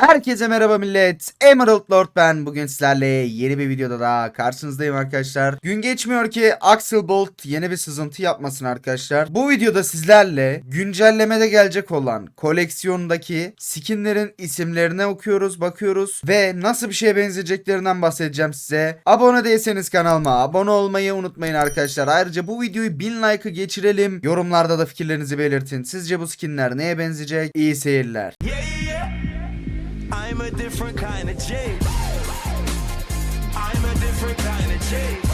Herkese merhaba millet. Emerald Lord ben. Bugün sizlerle yeni bir videoda daha karşınızdayım arkadaşlar. Gün geçmiyor ki Axel Bolt yeni bir sızıntı yapmasın arkadaşlar. Bu videoda sizlerle güncellemede gelecek olan koleksiyondaki skinlerin isimlerine okuyoruz, bakıyoruz ve nasıl bir şeye benzeyeceklerinden bahsedeceğim size. Abone değilseniz kanalıma abone olmayı unutmayın arkadaşlar. Ayrıca bu videoyu 1000 like'ı geçirelim. Yorumlarda da fikirlerinizi belirtin. Sizce bu skinler neye benzeyecek? İyi seyirler. Yeah, yeah. Different kind of J. I'm a different kind of J.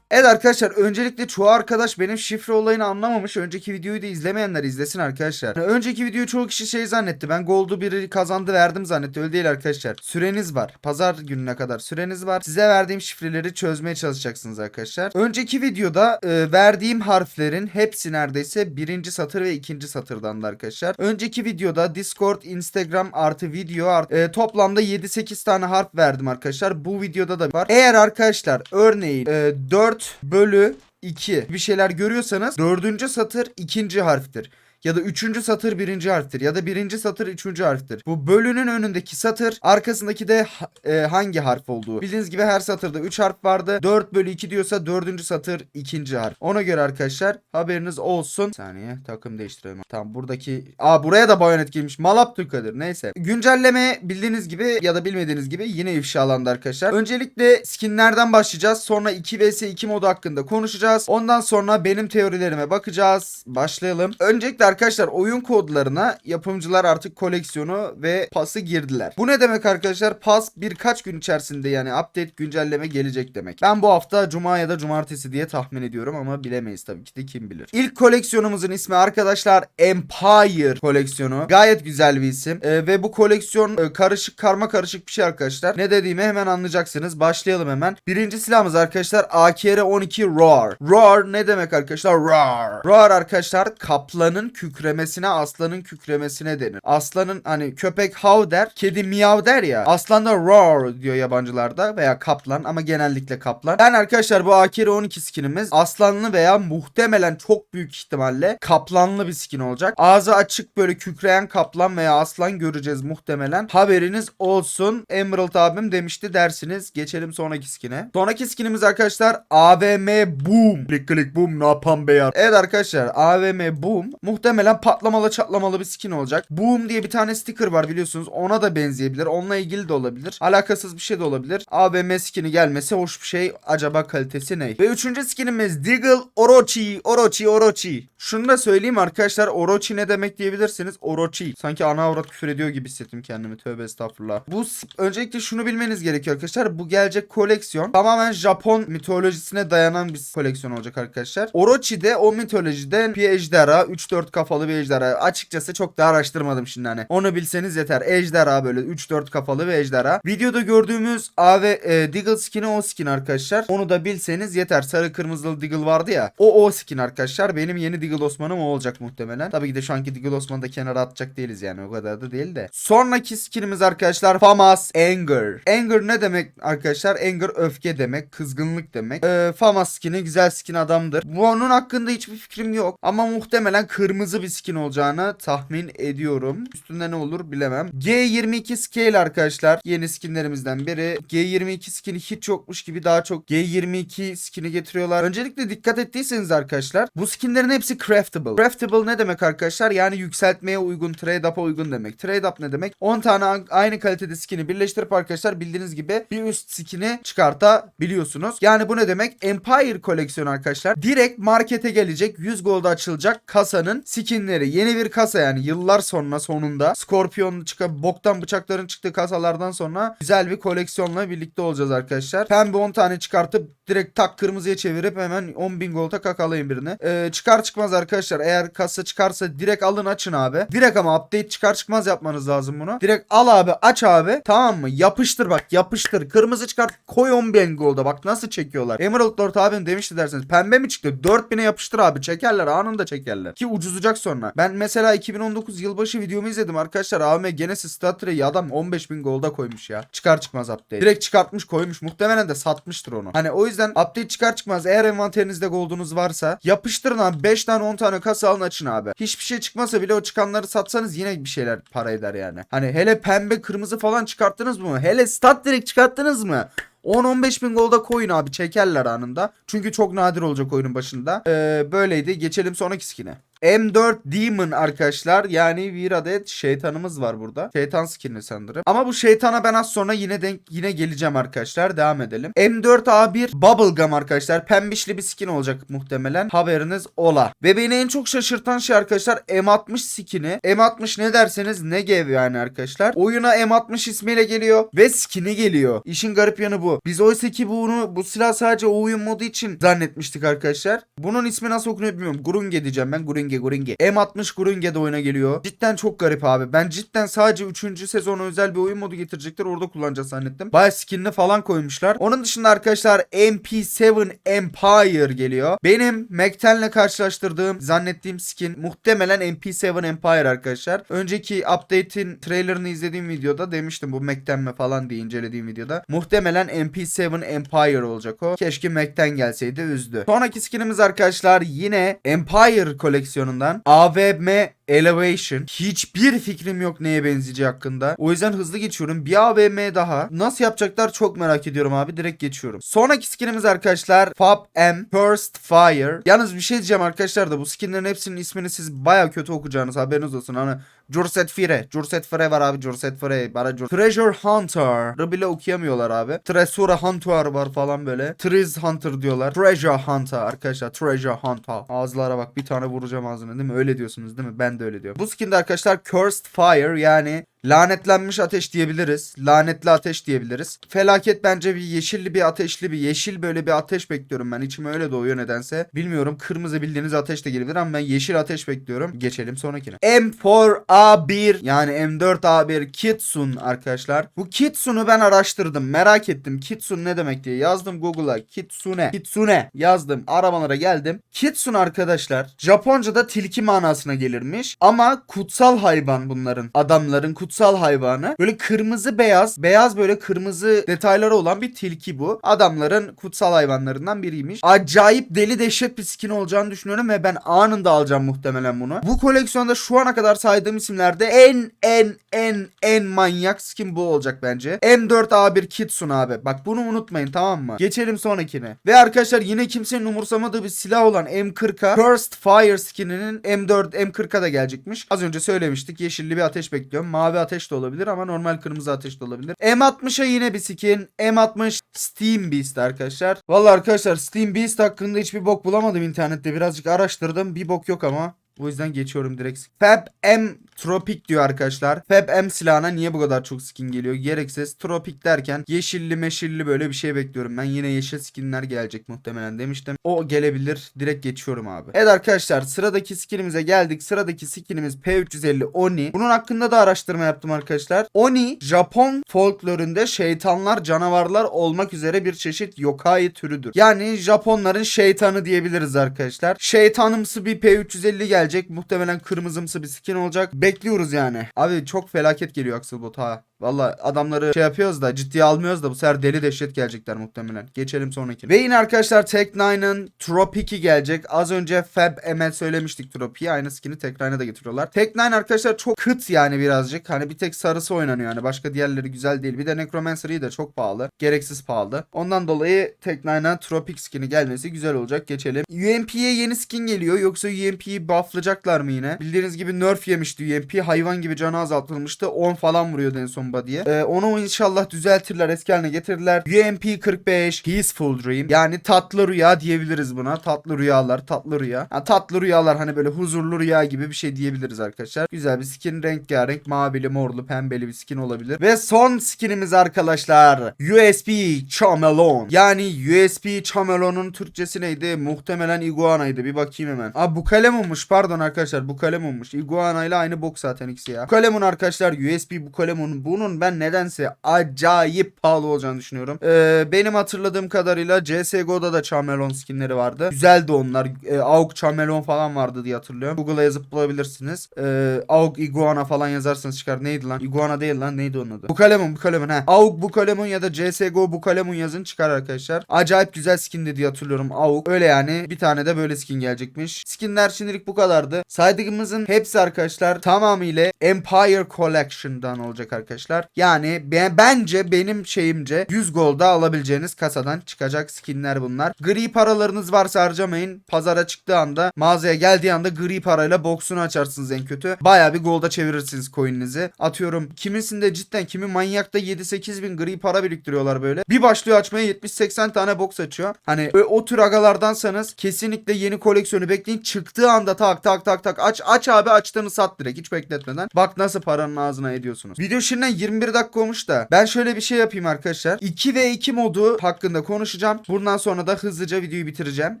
Evet arkadaşlar öncelikle çoğu arkadaş benim şifre olayını anlamamış. Önceki videoyu da izlemeyenler izlesin arkadaşlar. Yani önceki videoyu çoğu kişi şey zannetti. Ben Gold'u biri kazandı verdim zannetti. Öyle değil arkadaşlar. Süreniz var. Pazar gününe kadar süreniz var. Size verdiğim şifreleri çözmeye çalışacaksınız arkadaşlar. Önceki videoda e, verdiğim harflerin hepsi neredeyse birinci satır ve ikinci satırdandı arkadaşlar. Önceki videoda Discord, Instagram artı video artı, e, toplamda 7-8 tane harf verdim arkadaşlar. Bu videoda da var. Eğer arkadaşlar örneğin e, 4 bölü 2 bir şeyler görüyorsanız dördüncü satır ikinci harftir. Ya da üçüncü satır birinci harftir. Ya da birinci satır üçüncü harftir. Bu bölünün önündeki satır arkasındaki de e, hangi harf olduğu. Bildiğiniz gibi her satırda 3 harf vardı. 4 bölü 2 diyorsa dördüncü satır ikinci harf. Ona göre arkadaşlar haberiniz olsun. Bir saniye takım değiştirelim. Tamam buradaki... Aa buraya da bayonet girmiş. Malaptürk'adır. Neyse. Güncelleme bildiğiniz gibi ya da bilmediğiniz gibi yine ifşalandı arkadaşlar. Öncelikle skinlerden başlayacağız. Sonra 2 vs 2 modu hakkında konuşacağız. Ondan sonra benim teorilerime bakacağız. Başlayalım. Öncelikle arkadaşlar oyun kodlarına yapımcılar artık koleksiyonu ve pası girdiler. Bu ne demek arkadaşlar? Pas birkaç gün içerisinde yani update güncelleme gelecek demek. Ben bu hafta cuma ya da cumartesi diye tahmin ediyorum ama bilemeyiz tabii ki de kim bilir. İlk koleksiyonumuzun ismi arkadaşlar Empire koleksiyonu. Gayet güzel bir isim. Ee, ve bu koleksiyon e, karışık karma karışık bir şey arkadaşlar. Ne dediğimi hemen anlayacaksınız. Başlayalım hemen. Birinci silahımız arkadaşlar AKR-12 Roar. Roar ne demek arkadaşlar? Roar. Roar arkadaşlar kaplanın kükremesine aslanın kükremesine denir. Aslanın hani köpek hav der, kedi miyav der ya. Aslan da roar diyor yabancılarda veya kaplan ama genellikle kaplan. Yani arkadaşlar bu AKR-12 skinimiz aslanlı veya muhtemelen çok büyük ihtimalle kaplanlı bir skin olacak. Ağzı açık böyle kükreyen kaplan veya aslan göreceğiz muhtemelen. Haberiniz olsun. Emerald abim demişti dersiniz. Geçelim sonraki skine. Sonraki skinimiz arkadaşlar AVM Boom. Klik klik boom ne yapan. Evet arkadaşlar AVM Boom muhtemelen patlamalı çatlamalı bir skin olacak. Boom diye bir tane sticker var biliyorsunuz. Ona da benzeyebilir. Onunla ilgili de olabilir. Alakasız bir şey de olabilir. AVM skini gelmesi hoş bir şey. Acaba kalitesi ne? Ve üçüncü skinimiz Diggle Orochi. Orochi Orochi. Şunu da söyleyeyim arkadaşlar. Orochi ne demek diyebilirsiniz. Orochi. Sanki ana avrat küfür ediyor gibi hissettim kendimi. Tövbe estağfurullah. Bu öncelikle şunu bilmeniz gerekiyor arkadaşlar. Bu gelecek koleksiyon tamamen Japon mitolojisine dayanan bir koleksiyon olacak arkadaşlar. Orochi de o mitolojide bir ejderha. 3-4 kafalı bir ejderha. Açıkçası çok da araştırmadım şimdi hani. Onu bilseniz yeter. Ejderha böyle 3-4 kafalı bir ejderha. Videoda gördüğümüz AV e, Diggle skin'i o skin arkadaşlar. Onu da bilseniz yeter. Sarı kırmızılı Diggle vardı ya. O o skin arkadaşlar. Benim yeni Diggle Osman'ım o olacak muhtemelen. Tabii ki de şu anki Diggle Osman'ı da kenara atacak değiliz yani. O kadar da değil de. Sonraki skinimiz arkadaşlar Famas Anger. Anger ne demek arkadaşlar? Anger öfke demek. Kızgınlık demek. Ee, Famas skin'i güzel skin adamdır. Bu onun hakkında hiçbir fikrim yok. Ama muhtemelen kırmızı bir skin olacağını tahmin ediyorum. Üstünde ne olur bilemem. G22 scale arkadaşlar. Yeni skinlerimizden biri. G22 skin'i hiç yokmuş gibi daha çok G22 skin'i getiriyorlar. Öncelikle dikkat ettiyseniz arkadaşlar bu skinlerin hepsi craftable. Craftable ne demek arkadaşlar? Yani yükseltmeye uygun, trade up'a uygun demek. Trade up ne demek? 10 tane aynı kalitede skin'i birleştirip arkadaşlar bildiğiniz gibi bir üst skin'i çıkartabiliyorsunuz. Yani bu ne demek? Empire koleksiyonu arkadaşlar. Direkt markete gelecek 100 gold'a açılacak kasanın skinleri. Yeni bir kasa yani yıllar sonra sonunda Scorpion çıkıp boktan bıçakların çıktığı kasalardan sonra güzel bir koleksiyonla birlikte olacağız arkadaşlar. Pembe 10 tane çıkartıp direkt tak kırmızıya çevirip hemen 10.000 gold'a kakalayın birini. Ee, çıkar çıkmaz arkadaşlar eğer kasa çıkarsa direkt alın açın abi. Direkt ama update çıkar çıkmaz yapmanız lazım bunu. Direkt al abi aç abi tamam mı? Yapıştır bak yapıştır. Kırmızı çıkart koy 10.000 gold'a bak nasıl çekiyorlar. Emerald Lord abim demişti derseniz pembe mi çıktı? 4000'e yapıştır abi çekerler anında çekerler. Ki ucuzu tutacak sonra. Ben mesela 2019 yılbaşı videomu izledim arkadaşlar. AVM Genesis Statre'yi adam 15.000 golda koymuş ya. Çıkar çıkmaz update. Direkt çıkartmış koymuş. Muhtemelen de satmıştır onu. Hani o yüzden update çıkar çıkmaz eğer envanterinizde goldunuz varsa yapıştırın abi 5 tane 10 tane kasa alın açın abi. Hiçbir şey çıkmasa bile o çıkanları satsanız yine bir şeyler para eder yani. Hani hele pembe kırmızı falan çıkarttınız mı? Hele stat direkt çıkarttınız mı? 10-15 bin golda koyun abi çekerler anında. Çünkü çok nadir olacak oyunun başında. Ee, böyleydi. Geçelim sonraki skin'e. M4 Demon arkadaşlar. Yani bir adet şeytanımız var burada. Şeytan skin'i sanırım. Ama bu şeytana ben az sonra yine denk yine geleceğim arkadaşlar. Devam edelim. M4A1 Bubblegum arkadaşlar. Pembişli bir skin olacak muhtemelen. Haberiniz ola. Ve beni en çok şaşırtan şey arkadaşlar M60 skin'i. M60 ne derseniz ne gev yani arkadaşlar. Oyuna M60 ismiyle geliyor ve skin'i geliyor. İşin garip yanı bu. Biz oysa ki bunu bu silah sadece oyun modu için zannetmiştik arkadaşlar. Bunun ismi nasıl okunuyor bilmiyorum. Grunge diyeceğim ben. Grunge Grunge. M60 Grunge de oyuna geliyor. Cidden çok garip abi. Ben cidden sadece 3. sezona özel bir oyun modu getirecekler. Orada kullanacağız zannettim. Baya skinini falan koymuşlar. Onun dışında arkadaşlar MP7 Empire geliyor. Benim Mac'tenle karşılaştırdığım zannettiğim skin muhtemelen MP7 Empire arkadaşlar. Önceki update'in trailerını izlediğim videoda demiştim bu Mac'ten mi falan diye incelediğim videoda. Muhtemelen MP7 Empire olacak o. Keşke Mac'ten gelseydi üzdü. Sonraki skinimiz arkadaşlar yine Empire koleksiyonundan AVM Elevation. Hiçbir fikrim yok neye benzeyeceği hakkında. O yüzden hızlı geçiyorum. Bir AVM daha. Nasıl yapacaklar çok merak ediyorum abi. Direkt geçiyorum. Sonraki skinimiz arkadaşlar Fab M Burst Fire. Yalnız bir şey diyeceğim arkadaşlar da bu skinlerin hepsinin ismini siz baya kötü okuyacağınız haberiniz olsun. Hani Jurset Fire. Jurset Fire var abi. Jurset Fire. Bana Jur Treasure Hunter. bile okuyamıyorlar abi. Tresura Hunter var falan böyle. Triz Hunter diyorlar. Treasure Hunter arkadaşlar. Treasure Hunter. Ağızlara bak bir tane vuracağım ağzına değil mi? Öyle diyorsunuz değil mi? Ben de öyle diyorum. Bu skinde arkadaşlar Cursed Fire yani Lanetlenmiş ateş diyebiliriz. Lanetli ateş diyebiliriz. Felaket bence bir yeşilli bir ateşli bir yeşil böyle bir ateş bekliyorum ben. İçime öyle doğuyor nedense. Bilmiyorum kırmızı bildiğiniz ateş de gelebilir ama ben yeşil ateş bekliyorum. Geçelim sonrakine. M4A1 yani M4A1 Kitsun arkadaşlar. Bu Kitsun'u ben araştırdım. Merak ettim. Kitsun ne demek diye yazdım Google'a. Kitsune. Kitsune yazdım. Aramalara geldim. Kitsun arkadaşlar Japonca'da tilki manasına gelirmiş. Ama kutsal hayvan bunların. Adamların kutsal hayvanı. Böyle kırmızı beyaz, beyaz böyle kırmızı detayları olan bir tilki bu. Adamların kutsal hayvanlarından biriymiş. Acayip deli dehşet bir skin olacağını düşünüyorum ve ben anında alacağım muhtemelen bunu. Bu koleksiyonda şu ana kadar saydığım isimlerde en en en en manyak skin bu olacak bence. M4A1 Kitsun abi. Bak bunu unutmayın tamam mı? Geçelim sonrakine. Ve arkadaşlar yine kimsenin umursamadığı bir silah olan M40'a Burst Fire skininin M4 M40'a da gelecekmiş. Az önce söylemiştik. Yeşilli bir ateş bekliyorum. Mavi ateş de olabilir ama normal kırmızı ateş de olabilir. M60'a yine bir skin. M60 Steam Beast arkadaşlar. Vallahi arkadaşlar Steam Beast hakkında hiçbir bok bulamadım internette. Birazcık araştırdım. Bir bok yok ama. O yüzden geçiyorum direkt. Fab M Tropic diyor arkadaşlar. Fab M silahına niye bu kadar çok skin geliyor? Gereksiz. Tropic derken yeşilli meşilli böyle bir şey bekliyorum. Ben yine yeşil skinler gelecek muhtemelen demiştim. O gelebilir. Direkt geçiyorum abi. Evet arkadaşlar sıradaki skinimize geldik. Sıradaki skinimiz P350 Oni. Bunun hakkında da araştırma yaptım arkadaşlar. Oni Japon folkloründe şeytanlar canavarlar olmak üzere bir çeşit yokai türüdür. Yani Japonların şeytanı diyebiliriz arkadaşlar. Şeytanımsı bir P350 gelecek. Muhtemelen kırmızımsı bir skin olacak. Bekliyoruz yani. Abi çok felaket geliyor Axelbot ha. Valla adamları şey yapıyoruz da ciddiye almıyoruz da bu sefer deli dehşet gelecekler muhtemelen. Geçelim sonraki. Ve yine arkadaşlar Tech 9'ın Tropic'i gelecek. Az önce Fab ML söylemiştik Tropic'i. Aynı skin'i Tech 9'a da getiriyorlar. Tech 9 arkadaşlar çok kıt yani birazcık. Hani bir tek sarısı oynanıyor yani. Başka diğerleri güzel değil. Bir de Necromancer'ı da çok pahalı. Gereksiz pahalı. Ondan dolayı Tech 9'a Tropic skin'i gelmesi güzel olacak. Geçelim. UMP'ye yeni skin geliyor. Yoksa UMP'yi bufflayacaklar mı yine? Bildiğiniz gibi nerf yemişti UMP. Hayvan gibi canı azaltılmıştı. 10 falan vuruyordu en son body'ye. Ee, onu inşallah düzeltirler. Eski haline getirirler. UMP 45 Peaceful Dream. Yani tatlı rüya diyebiliriz buna. Tatlı rüyalar. Tatlı rüya. Ha, tatlı rüyalar hani böyle huzurlu rüya gibi bir şey diyebiliriz arkadaşlar. Güzel bir skin. Rengarenk. Mavili, morlu, pembeli bir skin olabilir. Ve son skinimiz arkadaşlar. USB Chamelon. Yani USB Chamelon'un Türkçesi neydi? Muhtemelen iguanaydı. Bir bakayım hemen. Aa bu kalemunmuş. Pardon arkadaşlar. Bu kalemunmuş. Iguana ile aynı bok zaten ikisi ya. Bu kalemun arkadaşlar USB bu kalemunun bu bunun ben nedense acayip pahalı olacağını düşünüyorum. Ee, benim hatırladığım kadarıyla CSGO'da da Charmelon skinleri vardı. Güzeldi onlar. Ee, AUG Charmelon falan vardı diye hatırlıyorum. Google'a yazıp bulabilirsiniz. Ee, AUG Iguana falan yazarsanız çıkar. Neydi lan? Iguana değil lan. Neydi onun adı? Bukalemon, Bukalemon ha. AUG Bukalemon ya da CSGO Bukalemon yazın çıkar arkadaşlar. Acayip güzel skindi diye hatırlıyorum AUG. Öyle yani. Bir tane de böyle skin gelecekmiş. Skinler şimdilik bu kadardı. Saydığımızın hepsi arkadaşlar tamamıyla Empire Collection'dan olacak arkadaşlar. Yani ben, bence benim şeyimce 100 golda alabileceğiniz kasadan çıkacak skinler bunlar. Gri paralarınız varsa harcamayın. Pazara çıktığı anda mağazaya geldiği anda gri parayla boksunu açarsınız en kötü. Baya bir golda çevirirsiniz coin'inizi. Atıyorum kimisinde cidden kimi manyakta 7-8 bin gri para biriktiriyorlar böyle. Bir başlıyor açmaya 70-80 tane box açıyor. Hani o tür agalardansanız kesinlikle yeni koleksiyonu bekleyin. Çıktığı anda tak tak tak tak aç aç abi açtığını sat direkt hiç bekletmeden. Bak nasıl paranın ağzına ediyorsunuz. Video şimdiden 21 dakika olmuş da ben şöyle bir şey yapayım arkadaşlar. 2 ve 2 modu hakkında konuşacağım. Bundan sonra da hızlıca videoyu bitireceğim.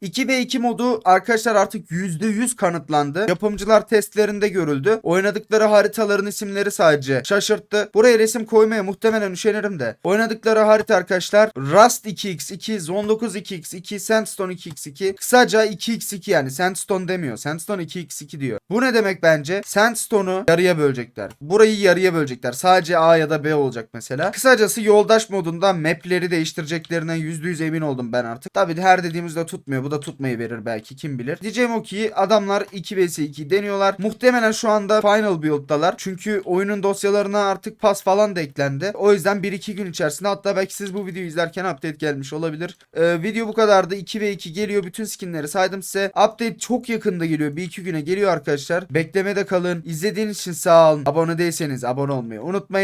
2 ve 2 modu arkadaşlar artık %100 kanıtlandı. Yapımcılar testlerinde görüldü. Oynadıkları haritaların isimleri sadece şaşırttı. Buraya resim koymaya muhtemelen üşenirim de. Oynadıkları harita arkadaşlar Rust 2x2, Zone 9 2x2, Sandstone 2x2. Kısaca 2x2 yani Sandstone demiyor. Sandstone 2x2 diyor. Bu ne demek bence? Sandstone'u yarıya bölecekler. Burayı yarıya bölecekler. Sadece A ya da B olacak mesela. Kısacası yoldaş modunda mapleri değiştireceklerinden %100 emin oldum ben artık. Tabii her dediğimizde tutmuyor. Bu da tutmayı verir belki kim bilir. Diyeceğim o ki adamlar 2 vs 2 deniyorlar. Muhtemelen şu anda final build'dalar. Çünkü oyunun dosyalarına artık pas falan da eklendi. O yüzden 1-2 gün içerisinde hatta belki siz bu videoyu izlerken update gelmiş olabilir. Ee, video bu kadardı. 2 ve 2 geliyor. Bütün skinleri saydım size. Update çok yakında geliyor. 1-2 güne geliyor arkadaşlar. Beklemede kalın. İzlediğiniz için sağ olun. Abone değilseniz abone olmayı unutmayın.